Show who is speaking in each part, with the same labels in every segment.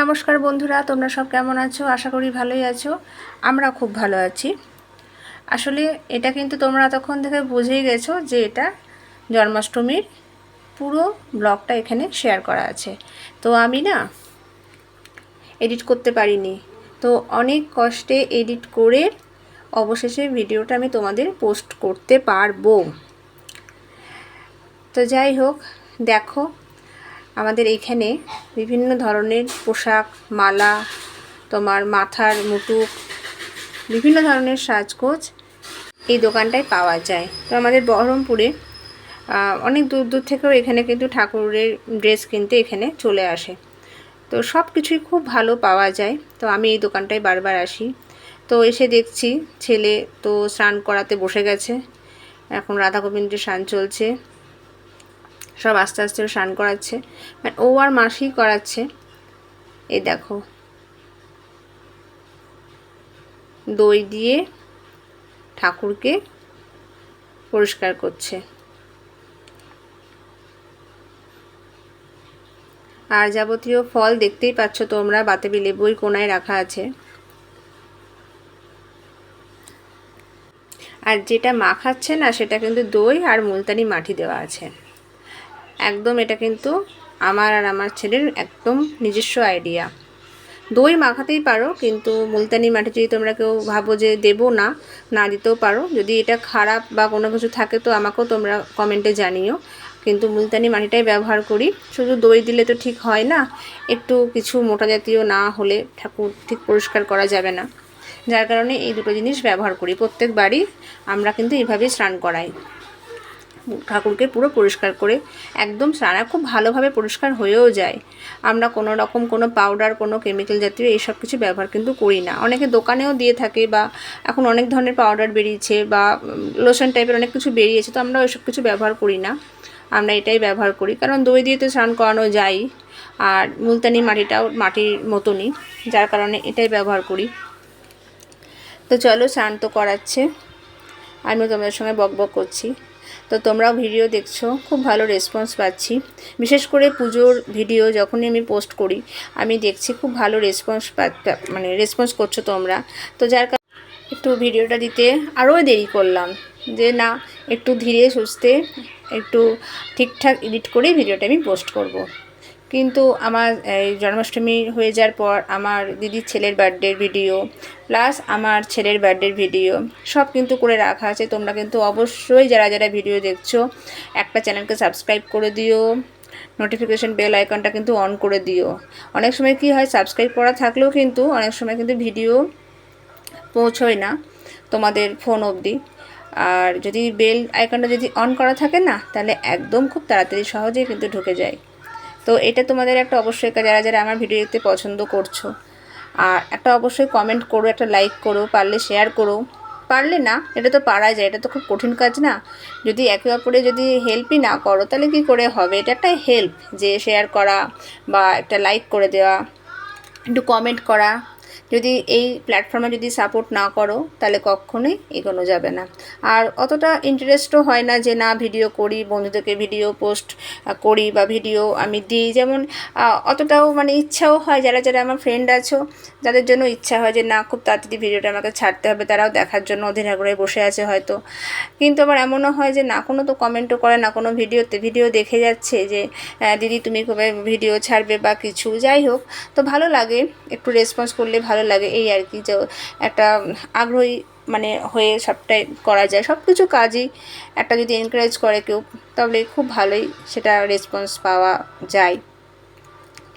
Speaker 1: নমস্কার বন্ধুরা, তোমরা সব কেমন আছো? আশা করি ভালোই আছো। আমরা খুব ভালো আছি। আসলে এটা কিন্তু তোমরা তখন থেকে বুঝেই গেছো যে এটা জন্মাষ্টমীর পুরো ব্লগটা এখানে শেয়ার করা আছে। তো আমি না এডিট করতে পারিনি। তো অনেক কষ্টে এডিট করে অবশেষে ভিডিওটা আমি তোমাদের পোস্ট করতে পারব। তো যাই হোক, দেখো আমাদের এইখানে বিভিন্ন ধরনের পোশাক, মালা, তোমার মাথার মুটুক, বিভিন্ন ধরনের সাজগোজ এই দোকানটায় পাওয়া যায়। তো আমাদের বহরমপুরে অনেক দূর দূর থেকেও এখানে কিন্তু ঠাকুরের ড্রেস কিনতে এখানে চলে আসে। তো সব কিছুই খুব ভালো পাওয়া যায়। তো আমি এই দোকানটায় বারবার আসি। তো এসে দেখছি ছেলে তো স্নান করাতে বসে গেছে। এখন রাধা গোবিন্দের স্নান চলছে। সব আস্তে আস্তে স্নান করাচ্ছে। মানে ও আর মাসি করাচ্ছে। এই দেখো। দই দিয়ে ঠাকুরকে পরিষ্কার করছে। আর যাবতীয় ফল দেখতেই পাচ্ছ তোমরা, বাতাবি লেবুই কোনায় রাখা আছে। আর যেটা মাখাচ্ছে না, সেটা কিন্তু দই আর মুলতানি মাটি দেওয়া আছে। একদম এটা কিন্তু আমার আর আমার ছেলের একদম নিজস্ব আইডিয়া দই মাখাতেই পারো, কিন্তু মুলতানি মাটি যদি তোমরা কেউ ভাবো যে দেবো না না দিতেও পারো। যদি এটা খারাপ বা কোনো কিছু থাকে তো আমাকেও তোমরা কমেন্টে জানিও। কিন্তু মুলতানি মাটিটাই ব্যবহার করি। শুধু দই দিলে তো ঠিক হয় না, একটু কিছু মোটা জাতীয় না হলে ঠাকুর ঠিক পরিষ্কার করা যাবে না। যার কারণে এই দুটো জিনিস ব্যবহার করি। প্রত্যেকবারই আমরা কিন্তু এইভাবেই স্নান করাই। ঠাকুরকে পুরো পরিষ্কার করে একদম স্নান খুব ভালোভাবে পরিষ্কার হয়েও যায়। আমরা কোনো রকম কোনো পাউডার কোনো কেমিক্যাল জাতীয় এইসব কিছু ব্যবহার কিন্তু করি না। অনেকে দোকানেও দিয়ে থাকে বা এখন অনেক ধরনের পাউডার বেরিয়েছে বা লোশন টাইপের অনেক কিছু বেরিয়েছে, তো আমরা ওইসব কিছু ব্যবহার করি না। আমরা এটাই ব্যবহার করি। কারণ দই দিয়ে তো স্নান করানো যায় আর মুলতানি মাটিটাও মাটির মতনই, যার কারণে এটাই ব্যবহার করি। তো চলো স্নান তো করাচ্ছে। আমিও তোমাদের সঙ্গে বক বক করছি। তো তোমরাও ভিডিও দেখছ, খুব ভালো রেসপন্স পাচ্ছি বিশেষ করে পুজোর ভিডিও যখনই আমি পোস্ট করি, আমি দেখছি খুব ভালো রেসপন্স মানে রেসপন্স করছ তোমরা তো যার কারণে একটু ভিডিওটা দিতে আরও দেরি করলাম, যে না, একটু ধীরে সুস্থে, একটু ঠিকঠাক এডিট করে ভিডিওটা আমি পোস্ট করব। কিন্তু আমার, এই জন্মাষ্টমী হয়ে যাওয়ার পর আমার দিদির ছেলের বার্থডের ভিডিও প্লাস আমার ছেলের বার্থডের ভিডিও সব কিন্তু করে রাখা আছে। তোমরা কিন্তু অবশ্যই যারা যারা ভিডিও দেখছ, একটা চ্যানেলকে সাবস্ক্রাইব করে দিও। নোটিফিকেশন বেল আইকনটা কিন্তু অন করে দিও। অনেক সময় কি হয় সাবস্ক্রাইব করা থাকলেও কিন্তু অনেক সময় কিন্তু ভিডিও পৌঁছয় না তোমাদের ফোন অবধি। আর যদি বেল আইকনটা যদি অন করা থাকে না, তাহলে একদম খুব তাড়াতাড়ি সহজেই কিন্তু ঢুকে যায়। তো এটা তোমাদের একটা অবশ্যই যারা যারা আমার ভিডিও দেখতে পছন্দ করছ, আর একটা অবশ্যই কমেন্ট করো, একটা লাইক করো, পারলে শেয়ার করো। পারলে না, এটা তো পারা যায়, এটা তো খুব কঠিন কাজ না। যদি একে অপরে যদি হেল্পই না করো, তাহলে কি করে হবে? এটা একটা হেল্প যে শেয়ার করা বা একটা লাইক করে দেওয়া, একটু কমেন্ট করা। যদি এই প্ল্যাটফর্মে যদি সাপোর্ট না করো তাহলে কখনোই এগোনো যাবে না। আর অতটা ইন্টারেস্টও হয় না যে না ভিডিও করি বন্ধুদেরকে ভিডিও পোস্ট করি বা ভিডিও আমি দিই। যেমন অতটাও মানে ইচ্ছাও হয় যারা যারা আমার ফ্রেন্ড আছো যাদের জন্য ইচ্ছা হয় যে না খুব তাড়াতাড়ি ভিডিওটা আমাকে ছাড়তে হবে। তারাও দেখার জন্য অধীর আগ্রহে বসে আছে হয়তো। কিন্তু আবার এমনও হয় যে না কোনো তো কমেন্টও করে না কোনো ভিডিওতে ভিডিও দেখে যাচ্ছে যে আহ, দিদি তুমি কবে ভিডিও ছাড়বে বা কিছু? যাই হোক তো ভালো লাগে একটু রেসপন্স করলে ভালো লাগে এই আর কি, যে একটা আগ্রহী মানে হয়ে সবটাই করা যায়। সব কিছু কাজই একটা যদি এনকারেজ করে কেউ, তাহলে খুব ভালোই সেটা রেসপন্স পাওয়া যায়।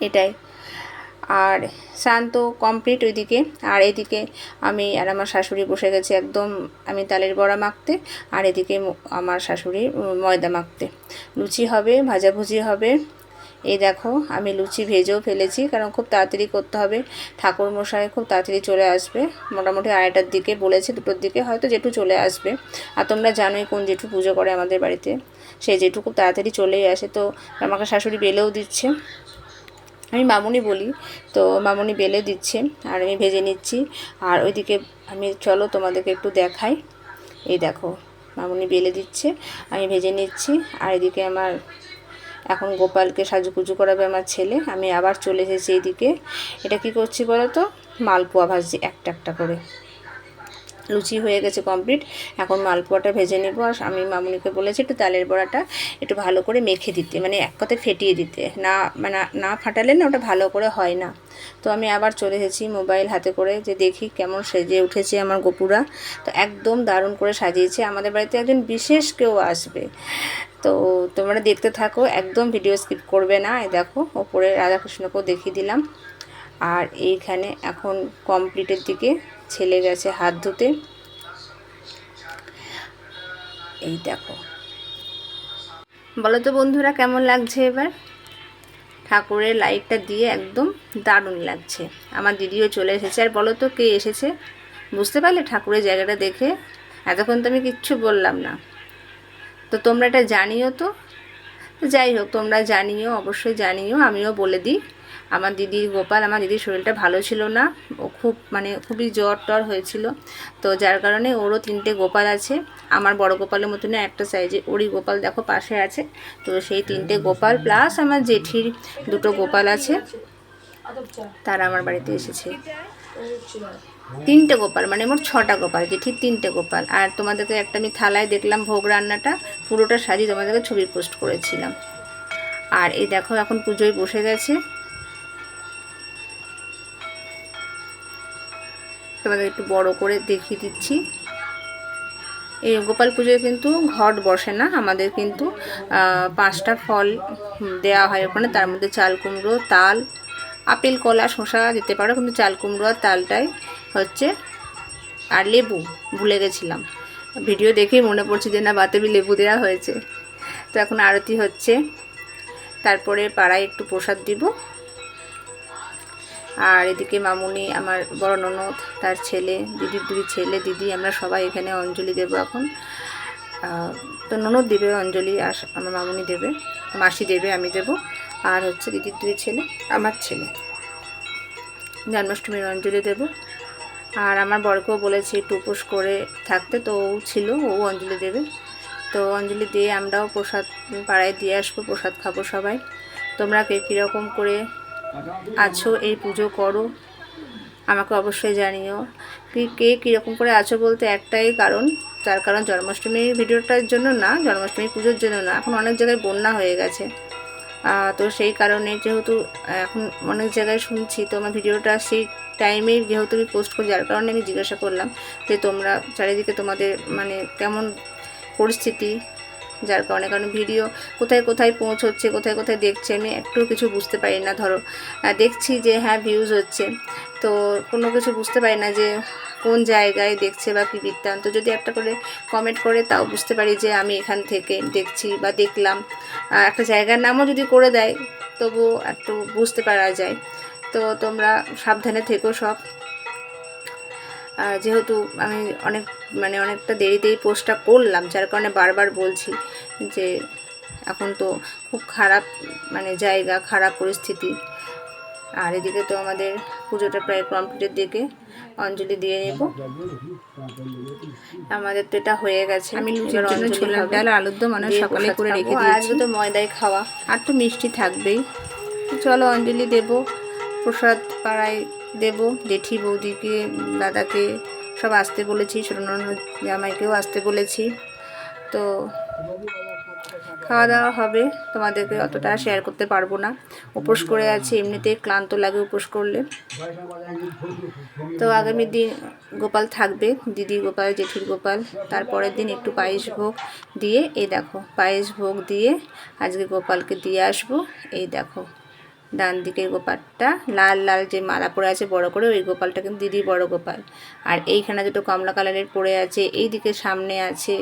Speaker 1: এটাই। আর স্নান তো কমপ্লিট ওইদিকে। আর এদিকে আমি আর আমার শাশুড়ি বসে গেছি একদম আমি তালের বড়া মাখতে, আর এদিকে আমার শাশুড়ি ময়দা মাখতে। লুচি হবে, ভাজাভুজি হবে এই দেখো, আমি লুচি ভেজেও ফেলেছি, কারণ খুব তাড়াতাড়ি করতে হবে। ঠাকুর মশাই খুব তাড়াতাড়ি চলে আসবে। মোটামুটি আড়াইটার দিকে বলেছে, দুটোর দিকে হয়তো জেঠু চলে আসবে। আর তোমরা জানোই কোন জেঠু পুজো করে আমাদের বাড়িতে। সেই জেঠু খুব তাড়াতাড়ি চলেই আসে, তো আমাকে শাশুড়ি বেলেও দিচ্ছে। আমি মামুনি বলি, তো মামুনি বেলে দিচ্ছে, আর আমি ভেজে নিচ্ছি। আর ওইদিকে আমি, চলো তোমাদেরকে একটু দেখাই। এই দেখো, মামুনি বেলে দিচ্ছে, আমি ভেজে নিচ্ছি। আর এদিকে আমার এখন গোপালকে সাজুকুজু করাবে আমার ছেলে। আমি আবার চলে এসেছি এইদিকে। এটা কি করছি বলো তো? মালপোয়া ভাজছি একটা একটা করে। লুচি হয়ে গেছে কমপ্লিট এখন মালপোয়াটা ভেজে নেব। আর আমি মামুনিকে বলেছি একটু তালের বড়াটা একটু ভালো করে মেখে দিতে মানে এক কথায় ফেটিয়ে দিতে। না মানে না ফাটালে না ওটা ভালো করে হয় না। তো আমি আবার চলে এসেছি মোবাইল হাতে করে যে দেখি কেমন সেজে উঠেছে আমার গোপুরা। তো একদম দারুণ করে সাজিয়েছে। আমাদের বাড়িতে একজন বিশেষ কেউ আসবে। তো তোমরা দেখতে থাকো, একদম ভিডিও স্কিপ করবে না। এই দেখো, ওপরে রাধাকৃষ্ণকেও দেখিয়ে দিলাম। আর এইখানে এখন কমপ্লিটের দিকে ছেলে গেছে হাত ধুতে। এই দেখো। বলো তো বন্ধুরা, কেমন লাগছে এবার? ঠাকুরের লাইটটা দিয়ে একদম দারুণ লাগছে। আমার দিদিও চলে এসেছে। আর বলো তো কে এসেছে? বুঝতে পারলে ঠাকুরের জায়গাটা দেখে। এতক্ষণ তো আমি কিচ্ছু বললাম না। তো তোমরা এটা জানিও তো। যাই হোক, তোমরা জানিও, অবশ্যই জানিও, আমিও বলে দিই। আমার দিদির গোপাল, আমার দিদির শরীরটা ভালো ছিল না, ও খুব মানে খুবই জ্বর টর হয়েছিল। তো যার কারণে ওরও তিনটে গোপাল আছে। আমার বড় গোপালের মতনই একটা সাইজে ওরই গোপাল দেখো পাশে আছে। তো সেই তিনটে গোপাল প্লাস আমার জেঠির দুটো গোপাল আছে। তারা আমার বাড়িতে এসেছে। তিনটে গোপাল মানে মোট ছটা গোপাল জেঠির তিনটে গোপাল। আর তোমাদেরকে একটা আমি থালায় দেখলাম ভোগ রান্নাটা, পুরোটা সাজিয়ে তোমাদেরকে ছবি পোস্ট করেছিলাম। আর এই দেখো, এখন পুজোয় বসে গেছে। তোমাদের একটু বড় করে দেখিয়ে দিচ্ছি। এই গোপাল পুজোয় কিন্তু ঘট বসে না, আমাদের কিন্তু পাঁচটা ফল দেওয়া হয় ওখানে, তার মধ্যে চাল কুমড়ো, তাল, আপেল, কলা, শসা দিতে পারো, কিন্তু চাল কুমড়ো আর তালটাই হচ্ছে আর লেবু ভুলে গেছিলাম। ভিডিও দেখেই মনে পড়ছে যে না, বাতেবি লেবু দেওয়া হয়েছে। তো এখন আরতি হচ্ছে। তারপরে পাড়ায় একটু প্রসাদ দিব। আর এদিকে মামুনি, আমার বড় ননদ, তার ছেলে, দিদির দুই ছেলে, দিদি, আমরা সবাই এখানে অঞ্জলি দেব এখন। তো ননদ দেবে অঞ্জলি, আর আমার মামুনি দেবে, মাসি দেবে, আমি দেব। আর হচ্ছে দিদির দুই ছেলে, আমার ছেলে। জন্মাষ্টমীর অঞ্জলি দেব। আর আমার বরকেও বলেছি একটু উপোস করে থাকতে, তো ও ছিল, ও অঞ্জলি দেবে। তো অঞ্জলি দিয়ে আমরাও প্রসাদ পাড়ায় দিয়ে আসব, প্রসাদ খাব সবাই। তোমরা কে কীরকম করে আছো, এই পুজো করো, আমাকে অবশ্যই জানিও। কি, কে কীরকম করে আছো বলতে একটাই কারণ, তার কারণ জন্মাষ্টমীর ভিডিওটার জন্য না জন্মাষ্টমী পুজোর জন্য না, এখন অনেক জায়গায় বন্যা হয়ে গেছে। তো সেই কারণে যেহেতু এখন অনেক জায়গায় শুনছি, তো আমার ভিডিওটা সেই টাইমেই যেহেতু আমি পোস্ট করি যার কারণে আমি জিজ্ঞাসা করলাম যে তোমরা চারিদিকে তোমাদের মানে কেমন পরিস্থিতি, যার কারণে কারণ ভিডিও কোথায় কোথায় পৌঁছচ্ছে, কোথায় কোথায় দেখছে, আমি একটু কিছু বুঝতে পারি না, ধরো। দেখছি যে হ্যাঁ ভিউজ হচ্ছে। তো কোনো কিছু বুঝতে পারি না যে কোন জায়গায় দেখছে বা কী বৃত্তান্ত, যদি একটা করে কমেন্ট করে তাও বুঝতে পারি যে আমি এখান থেকে দেখছি বা দেখলাম। একটা জায়গার নামও যদি করে দেয় তবু একটু বুঝতে পারা যায়। তো তোমরা সাবধানে থেকো সব। যেহেতু আমি অনেক মানে অনেকটা দেরিতেই পোস্টটা করলাম, যার কারণে বারবার বলছি যে এখন তো খুব খারাপ মানে জায়গা, খারাপ পরিস্থিতি। আর এদিকে তো আমাদের পুজোটা প্রায় কমপ্লিটের দিকে। অঞ্জলি দিয়ে নেব। আমাদের তো এটা হয়ে গেছে। আমি ছোলার ডাল আলুর দম মানে সকালে করে রেখে দিয়েছি। আজকে তো ময়দায় খাওয়া। আর তো মিষ্টি থাকবেই। চলো অঞ্জলি দেব। প্রসাদ পাড়ায় দেব। জেঠি বৌদিকে দাদাকে সব আসতে বলেছি। ছোটো জামাইকেও আসতে বলেছি। তো খাওয়া দাওয়া হবে। তোমাদেরকে অতটা শেয়ার করতে পারব না। উপোস করে আছি, এমনিতে ক্লান্ত লাগে উপোস করলে। তো আগামী দিন গোপাল থাকবে, দিদি গোপাল, জেঠির গোপাল। তারপরের দিন একটু পায়েস ভোগ দিয়ে, এই দেখো, পায়েস ভোগ দিয়ে আজকে গোপালকে দিয়ে আসব। এই দেখো, ডান দিকের গোপালটা, লাল লাল যে মালা পরে আছে বড় করে, ওই গোপালটা কিন্তু দিদির বড় গোপাল। আর এইখানে দুটো কমলা কালারের পড়ে আছে, এই দিকে সামনে আছে।